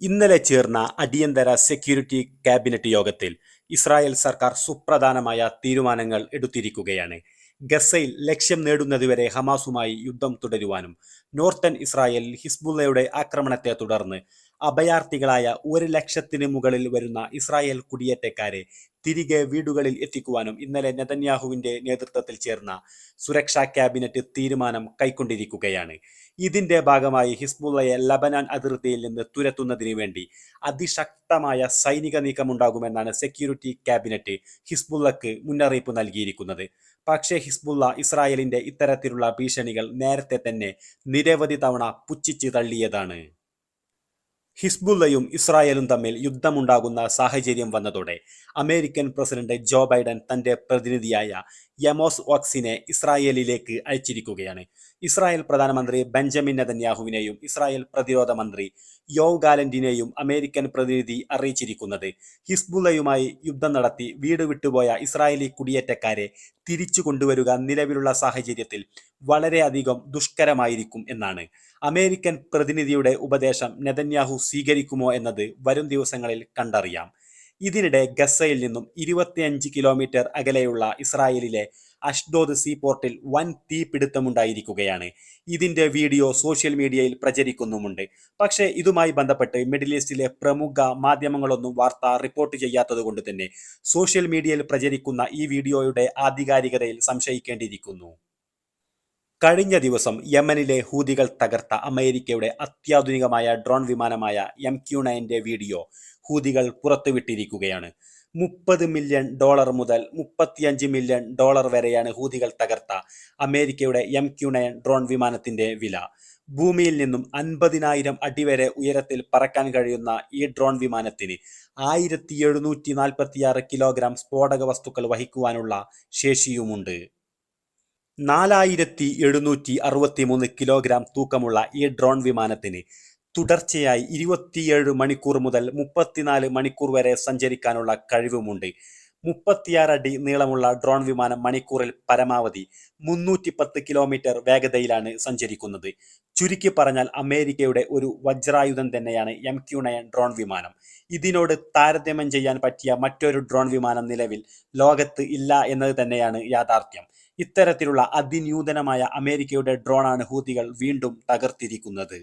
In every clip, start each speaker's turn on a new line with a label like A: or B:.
A: ഇന്നലെ ചേർന്ന അടിയന്തര സെക്യൂരിറ്റി ക്യാബിനറ്റ് യോഗത്തിൽ ഇസ്രായേൽ സർക്കാർ സുപ്രധാനമായ തീരുമാനങ്ങൾ എടുത്തിരിക്കുകയാണ്. ഗസയിൽ ലക്ഷ്യം നേടുന്നതുവരെ ഹമാസുമായി യുദ്ധം തുടരുവാനും നോർത്തേൺ ഇസ്രായേൽ ഹിസ്ബുള്ളയുടെ ആക്രമണത്തെ തുടർന്ന് അഭയാർത്ഥികളായ ഒരു ലക്ഷത്തിന് മുകളിൽ വരുന്ന ഇസ്രായേൽ കുടിയേറ്റക്കാരെ തിരികെ വീടുകളിൽ എത്തിക്കുവാനും ഇന്നലെ നെതന്യാഹുവിന്റെ നേതൃത്വത്തിൽ ചേർന്ന സുരക്ഷാ ക്യാബിനറ്റ് തീരുമാനം കൈക്കൊണ്ടിരിക്കുകയാണ്. ഇതിന്റെ ഭാഗമായി ഹിസ്ബുള്ളയെ ലബനാൻ അതിർത്തിയിൽ നിന്ന് തുരത്തുന്നതിനു വേണ്ടി അതിശക്തമായ സൈനിക നീക്കമുണ്ടാകുമെന്നാണ് സെക്യൂരിറ്റി ക്യാബിനറ്റ് ഹിസ്ബുള്ളക്ക് മുന്നറിയിപ്പ് നൽകിയിരിക്കുന്നത്. പക്ഷേ ഹിസ്ബുള്ള ഇസ്രായേലിന്റെ ഇത്തരത്തിലുള്ള ഭീഷണികൾ നേരത്തെ തന്നെ നിരവധി തവണ പുച്ഛിച്ച് തള്ളിയതാണ്. ഹിസ്ബുള്ളയും ഇസ്രായേലും തമ്മിൽ യുദ്ധമുണ്ടാകുന്ന സാഹചര്യം വന്നതോടെ അമേരിക്കൻ പ്രസിഡന്റ് ജോ ബൈഡൻ തന്റെ പ്രതിനിധിയായ യമോസ് ഓക്സിനെ ഇസ്രായേലിലേക്ക് അയച്ചിരിക്കുകയാണ്. ഇസ്രായേൽ പ്രധാനമന്ത്രി ബെഞ്ചമിൻ നെതന്യാഹുവിനെയും ഇസ്രായേൽ പ്രതിരോധ മന്ത്രി യോവ് ഗാലന്റിനെയും അമേരിക്കൻ പ്രതിനിധി അറിയിച്ചിരിക്കുന്നത്. ഹിസ്ബുള്ളയുമായി യുദ്ധം നടത്തി വീട് വിട്ടുപോയ ഇസ്രായേലി കുടിയേറ്റക്കാരെ തിരിച്ചു കൊണ്ടുവരിക നിലവിലുള്ള സാഹചര്യത്തിൽ വളരെയധികം ദുഷ്കരമായിരിക്കും എന്നാണ്. അമേരിക്കൻ പ്രതിനിധിയുടെ ഉപദേശം നെതന്യാഹു സ്വീകരിക്കുമോ എന്നത് വരും ദിവസങ്ങളിൽ കണ്ടറിയാം. ഇതിനിടെ ഗസയിൽ നിന്നും ഇരുപത്തിയഞ്ച് കിലോമീറ്റർ അകലെയുള്ള ഇസ്രായേലിലെ അഷ്ഡോദ് സീപോർട്ടിൽ വൻ തീപിടുത്തമുണ്ടായിരിക്കുകയാണ്. ഇതിന്റെ വീഡിയോ സോഷ്യൽ മീഡിയയിൽ പ്രചരിക്കുന്നുമുണ്ട്. പക്ഷേ ഇതുമായി ബന്ധപ്പെട്ട് മിഡിൽ ഈസ്റ്റിലെ പ്രമുഖ മാധ്യമങ്ങളൊന്നും വാർത്ത റിപ്പോർട്ട് ചെയ്യാത്തത് കൊണ്ട് തന്നെ സോഷ്യൽ മീഡിയയിൽ പ്രചരിക്കുന്ന ഈ വീഡിയോയുടെ ആധികാരികതയിൽ സംശയിക്കേണ്ടിയിരിക്കുന്നു. കഴിഞ്ഞ ദിവസം യമനിലെ ഹൂതികൾ തകർത്ത അമേരിക്കയുടെ അത്യാധുനികമായ ഡ്രോൺ വിമാനമായ എം ക്യു നയന്റെ വീഡിയോ ഹൂതികൾ പുറത്തുവിട്ടിരിക്കുകയാണ്. മുപ്പത് മില്യൺ ഡോളർ മുതൽ മുപ്പത്തിയഞ്ച് മില്യൺ ഡോളർ വരെയാണ് ഹൂതികൾ തകർത്ത അമേരിക്കയുടെ എം ക്യു നയൻ ഡ്രോൺ വിമാനത്തിന്റെ വില. ഭൂമിയിൽ നിന്നും അൻപതിനായിരം അടി വരെ ഉയരത്തിൽ പറക്കാൻ കഴിയുന്ന ഈ ഡ്രോൺ വിമാനത്തിന് ആയിരത്തി എഴുന്നൂറ്റി നാൽപ്പത്തിയാറ് കിലോഗ്രാം സ്ഫോടക വസ്തുക്കൾ വഹിക്കുവാനുള്ള ശേഷിയുമുണ്ട്. നാലായിരത്തി എഴുന്നൂറ്റി അറുപത്തി മൂന്ന് കിലോഗ്രാം തൂക്കമുള്ള ഈ ഡ്രോൺ വിമാനത്തിന് തുടർച്ചയായി ഇരുപത്തിയേഴ് മണിക്കൂർ മുതൽ മുപ്പത്തിനാല് മണിക്കൂർ വരെ സഞ്ചരിക്കാനുള്ള കഴിവുമുണ്ട്. മുപ്പത്തിയാറ് അടി നീളമുള്ള ഡ്രോൺ വിമാനം മണിക്കൂറിൽ പരമാവധി മുന്നൂറ്റി പത്ത് കിലോമീറ്റർ വേഗതയിലാണ് സഞ്ചരിക്കുന്നത്. ചുരുക്കി പറഞ്ഞാൽ അമേരിക്കയുടെ ഒരു വജ്രായുധം തന്നെയാണ് എം ക്യു നയൻ ഡ്രോൺ വിമാനം. ഇതിനോട് താരതമ്യം ചെയ്യാൻ പറ്റിയ മറ്റൊരു ഡ്രോൺ വിമാനം നിലവിൽ ലോകത്ത് ഇല്ല എന്നത് തന്നെയാണ് യാഥാർത്ഥ്യം. ഇത്തരത്തിലുള്ള അതിന്യൂതനമായ അമേരിക്കയുടെ ഡ്രോണാണ് ഹൂതികൾ വീണ്ടും തകർത്തിരിക്കുന്നത്.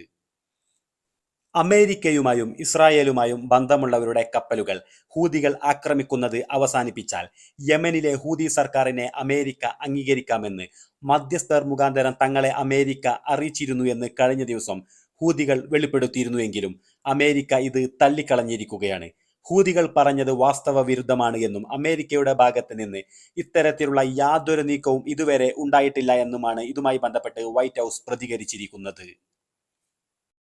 A: അമേരിക്കയുമായും ഇസ്രായേലുമായും ബന്ധമുള്ളവരുടെ കപ്പലുകൾ ഹൂതികൾ ആക്രമിക്കുന്നത് അവസാനിപ്പിച്ചാൽ യമനിലെ ഹൂതി സർക്കാരിനെ അമേരിക്ക അംഗീകരിക്കാമെന്ന് മധ്യസ്ഥർ മുഖാന്തരം തങ്ങളെ അമേരിക്ക അറിയിച്ചിരുന്നു എന്ന് കഴിഞ്ഞ ദിവസം ഹൂതികൾ വെളിപ്പെടുത്തിയിരുന്നുവെങ്കിലും അമേരിക്ക ഇത് തള്ളിക്കളഞ്ഞിരിക്കുകയാണ്. ഹൂതികൾ പറഞ്ഞത് വാസ്തവ വിരുദ്ധമാണ് എന്നും അമേരിക്കയുടെ ഭാഗത്ത് നിന്ന് ഇത്തരത്തിലുള്ള യാതൊരു നീക്കവും ഇതുവരെ ഉണ്ടായിട്ടില്ല എന്നുമാണ് ഇതുമായി ബന്ധപ്പെട്ട് വൈറ്റ് ഹൗസ് പ്രതികരിച്ചിരിക്കുന്നത്.